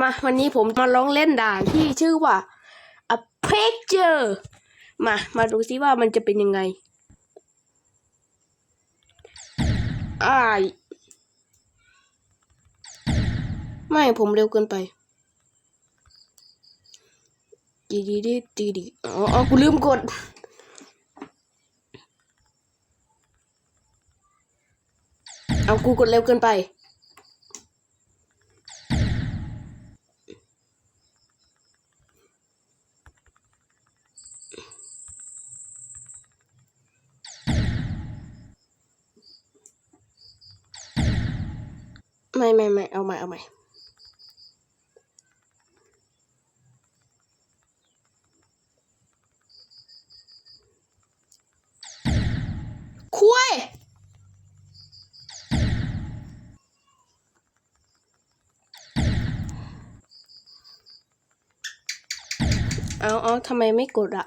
มาวันนี้ผมมาร้องเล่นด่านที่ชื่อว่า a picture มา มาดูซิว่ามันจะเป็นยังไงอ้าไม่ผมเร็วเกินไปดีดีดีดีดีอ๋อกูลืมกดเอากูกดเร็วเกินไป ไม่ไม่ไม่เอาใหม่เอาใหม่คุยเอาเอาทำไมไม่กดอะ